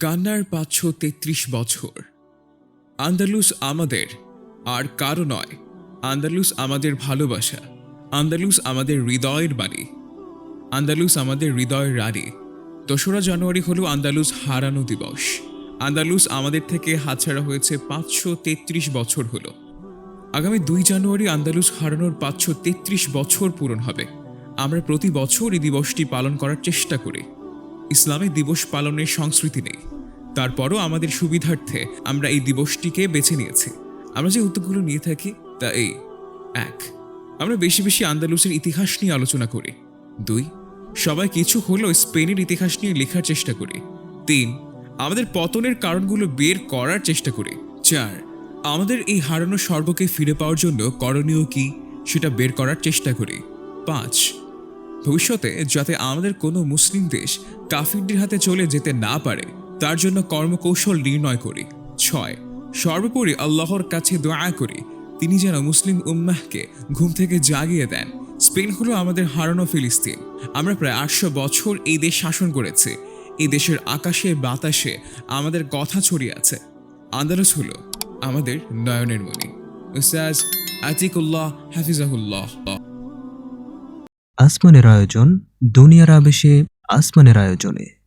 কান্নার পাঁচশো তেত্রিশ বছর। আন্দালুস আমাদের, আর কারও নয়। আন্দালুস আমাদের ভালোবাসা। আন্দালুস আমাদের হৃদয়ের বাড়ি আন্দালুস আমাদের হৃদয়ের রানী। দোসরা জানুয়ারি হলো আন্দালুস হারানো দিবস। আন্দালুস আমাদের থেকে হাতছাড়া হয়েছে পাঁচশো তেত্রিশ বছর হলো। আগামী দুই জানুয়ারি আন্দালুস হারানোর পাঁচশো তেত্রিশ বছর পূরণ হবে। আমরা প্রতি বছর এই দিবসটি পালন করার চেষ্টা করি। ইসলামে দিবস পালনের সংস্কৃতি নেই। তারপরও আমাদের সুবিধার্থে আমরা এই দিবসটিকে বেছে নিয়েছি। আমরা যে উদ্যোগগুলো নিয়ে থাকি তা এই। এক, আমরা বেশি বেশি আন্দালুসের ইতিহাস নিয়ে আলোচনা করি। দুই, সবাই কিছু হলেও স্পেনের ইতিহাস নিয়ে লেখার চেষ্টা করি। তিন, আমাদের পতনের কারণগুলো বের করার চেষ্টা করি। চার, আমাদের এই হারানো স্বর্গকে ফিরে পাওয়ার জন্য করণীয় কি সেটা বের করার চেষ্টা করি। পাঁচ ভবিষ্যতে যাতে আমাদের কোনো মুসলিম দেশ কাফিরদের হাতে চলে যেতে না পারে, তার জন্য কর্মকৌশল নির্ণয় করি। ছয়, সর্বোপরি আল্লাহর কাছে দোয়া করি। তিনি যেন মুসলিম উম্মাহকে ঘুম থেকে জাগিয়ে দেন। স্পেন হলো আমাদের হারানো ফিলিস্তিন। আমরা প্রায় আটশো বছর এই দেশ শাসন করেছি। এই দেশের আকাশে, বাতাসে আমাদের কথা ছড়িয়ে আছে। আন্দালস হলো আমাদের নয়নের উস্তাজ আতিকুল্লাহ হাফিজাহুল্লাহ। আসমানের আয়োজন দুনিয়ার আবেশে আসমানের আয়োজনে।